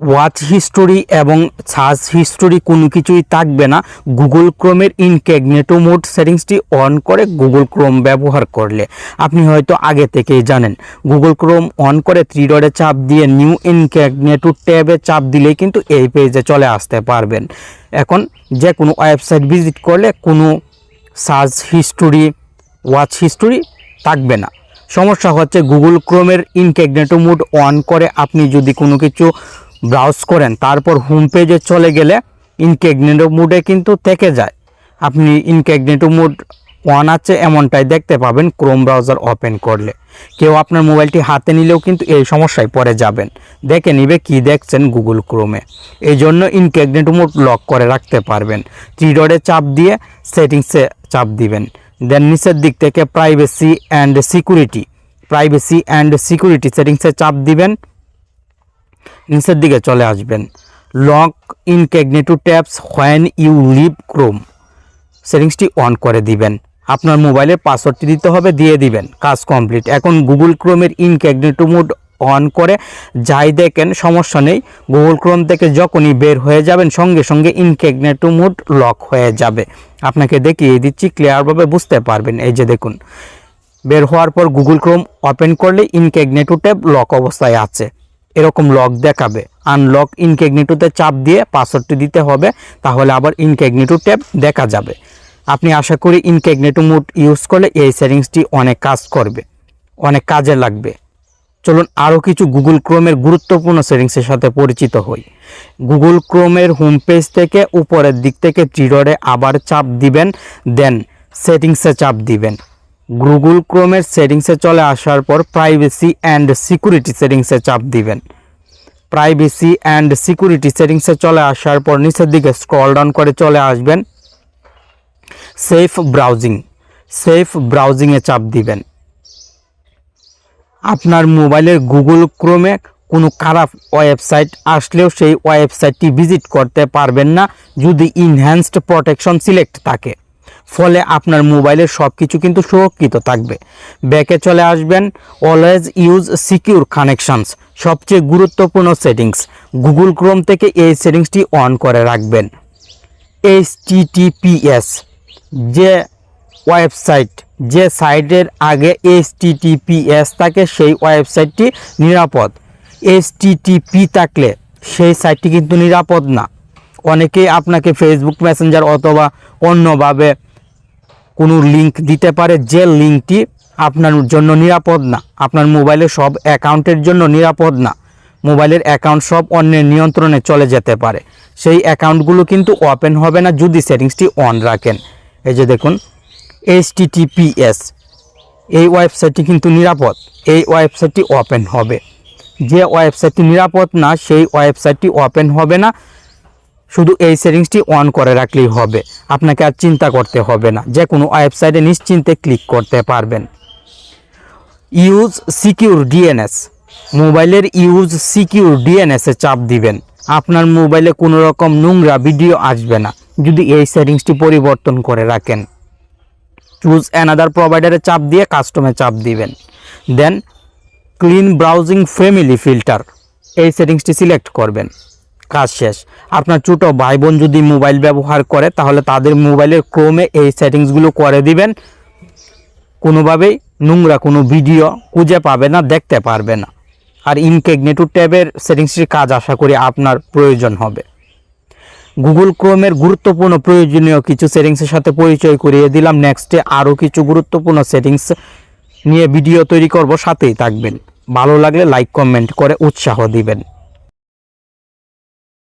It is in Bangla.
ওয়াচ হিস্টোরি এবং সার্চ হিস্টোরি কোনো কিছুই থাকবে না। গুগল ক্রোমের ইনক্যাগনেটো মোড সেটিংসটি অন করে গুগল ক্রোম ব্যবহার করলে। আপনি হয়তো আগে থেকেই জানেন, গুগল ক্রোম অন করে থ্রি ডটে চাপ দিয়ে নিউ ইনক্যাগনেটো ট্যাবে চাপ দিলেই কিন্তু এই পেজে চলে আসতে পারবেন। এখন যে কোনো ওয়েবসাইট ভিজিট করলে কোনো সার্চ হিস্টোরি, ওয়াচ হিস্টোরি থাকবে না। সমস্যা হচ্ছে গুগল ক্রোমের ইনক্যাগনেটো মোড অন করে আপনি যদি কোনো কিছু ব্রাউজ করেন, তারপর হোম পেজে চলে গেলে ইনক্যাগনেটো মুডে কিন্তু থেকে যায়। আপনি ইনক্যাগনেটো মুড অন আছে, এমনটাই দেখতে পাবেন ক্রোম ব্রাউজার ওপেন করলে। কেউ আপনার মোবাইলটি হাতে নিলেও কিন্তু এই সমস্যায় পড়ে যাবেন। দেখে নিবে কি দেখছেন গুগল ক্রোমে এই জন্য ইনক্যাগনেটো মোড লক করে রাখতে পারবেন। থ্রি চাপ দিয়ে সেটিংসে চাপ দিবেন। দেন নিচের দিক থেকে privacy and security privacy and security সেটিংসে চাপ দিবেন। নিচের দিকে চলে আসবেন। Lock incognito tabs when you leave Chrome. সেটিংসটি on করে দিবেন। আপনার মোবাইলের পাসওয়ার্ডটি দিতে হবে, দিয়ে দিবেন। কাজ কমপ্লিট। এখন গুগল ক্রোমের ইনক্যাগনেটো মোড অন করে যাই দেখেন, সমস্যা নেই। গুগল ক্রোম থেকে যখনই বের হয়ে যাবেন, সঙ্গে সঙ্গে ইনক্যাগনেটো মোড লক হয়ে যাবে। আপনাকে দেখিয়ে দিচ্ছি, ক্লিয়ারভাবে বুঝতে পারবেন। এই যে দেখুন, বের হওয়ার পর গুগল ক্রোম ওপেন করলে ইনক্যাগনেটো ট্যাব লক অবস্থায় আছে। এরকম লক দেখাবে। আনলক ইনক্যাগনেটোতে চাপ দিয়ে পাসওয়ার্ডটি দিতে হবে, তাহলে আবার ইনক্যাগনেটো ট্যাব দেখা যাবে। আপনি আশা করি ইনক্যাগনেটো মোড ইউজ করলে এই সেটিংসটি অনেক কাজ করবে, অনেক কাজে লাগবে। চলুন আরও কিছু গুগল ক্রোমের গুরুত্বপূর্ণ সেটিংসের সাথে পরিচিত হই। গুগল ক্রোমের হোম পেজ থেকে উপরের দিক থেকে ত্রিডরে আবার চাপ দিবেন দেন সেটিংসে চাপ দিবেন। গুগল ক্রোমের সেটিংসে চলে আসার পর প্রাইভেসি অ্যান্ড সিকিউরিটি সেটিংসে চাপ দিবেন। প্রাইভেসি অ্যান্ড সিকিউরিটি সেটিংসে চলে আসার পর নিচের দিকে স্ক্রল ডাউন করে চলে আসবেন। সেফ ব্রাউজিং সেফ ব্রাউজিংয়ে চাপ দিবেন। আপনার মোবাইলের গুগল ক্রোমে কোনো খারাপ ওয়েবসাইট আসলেও সেই ওয়েবসাইটটি ভিজিট করতে পারবেন না যদি ইনহ্যান্সড প্রোটেকশন সিলেক্ট থাকে। ফলে আপনার মোবাইলের সব কিছু কিন্তু সুরক্ষিত থাকবে। ব্যাকে চলে আসবেন অলওয়েজ ইউজ সিকিউর কানেকশানস সবচেয়ে গুরুত্বপূর্ণ সেটিংস গুগল ক্রোম থেকে এই সেটিংসটি অন করে রাখবেন। এইচটিটিপিএস যে ওয়েবসাইট যে সাইটের আগে এইচটিটিপিএস থাকে, সেই ওয়েবসাইটটি নিরাপদ। এইচটিটিপি থাকলে সেই সাইটটি কিন্তু নিরাপদ না। অনেকেই আপনাকে ফেসবুক মেসেঞ্জার অথবা অন্যভাবে কোনো লিংক দিতে পারে যে লিঙ্কটি আপনার জন্য নিরাপদ না। আপনার মোবাইলের সব অ্যাকাউন্টের জন্য নিরাপদ না। মোবাইলের অ্যাকাউন্ট সব অন্যের নিয়ন্ত্রণে চলে যেতে পারে। সেই অ্যাকাউন্টগুলো কিন্তু ওপেন হবে না যদি সেটিংসটি অন রাখেন। এই যে দেখুন এইচটিটিপিএস এই ওয়েবসাইটটি কিন্তু নিরাপদ। এই ওয়েবসাইটটি ওপেন হবে। যে ওয়েবসাইটটি নিরাপদ না, সেই ওয়েবসাইটটি ওপেন হবে না। শুধু এই সেটিংসটি অন করে রাখলেই হবে। আপনাকে আর চিন্তা করতে হবে না। যে কোনো ওয়েবসাইটে নিশ্চিন্তে ক্লিক করতে পারবেন। ইউজ সিকিউর ডিএনএস মোবাইলের ইউজ সিকিউর ডিএনএসে চাপ দিবেন। আপনার মোবাইলে কোনো রকম নোংরা ভিডিও আসবে না। যদি এই সেটিংসটি পরিবর্তন করে রাখেন। চুজ অ্যানাদার প্রোভাইডারে চাপ দিয়ে কাস্টমে চাপ দিবেন। Then clean browsing family filter এই সেটিংসটি সিলেক্ট করবেন। কাজ শেষ। আপনার ছোটো ভাই বোন যদি মোবাইল ব্যবহার করে, তাহলে তাদের মোবাইলের ক্রোমে এই সেটিংসগুলো করে দিবেন। কোনোভাবেই নোংরা কোনো ভিডিও খুঁজে পাবে না, দেখতে পারবে না। আর ইনকেগনেটু ট্যাবের সেটিংসটির কাজ আশা করি আপনার প্রয়োজন হবে। গুগল ক্রোমের গুরুত্বপূর্ণ প্রয়োজনীয় কিছু সেটিংসের সাথে পরিচয় করিয়ে দিলাম। নেক্সটে আরও কিছু গুরুত্বপূর্ণ সেটিংস নিয়ে ভিডিও তৈরি করব, সাথেই থাকবেন। ভালো লাগলে লাইক কমেন্ট করে উৎসাহ দিবেন।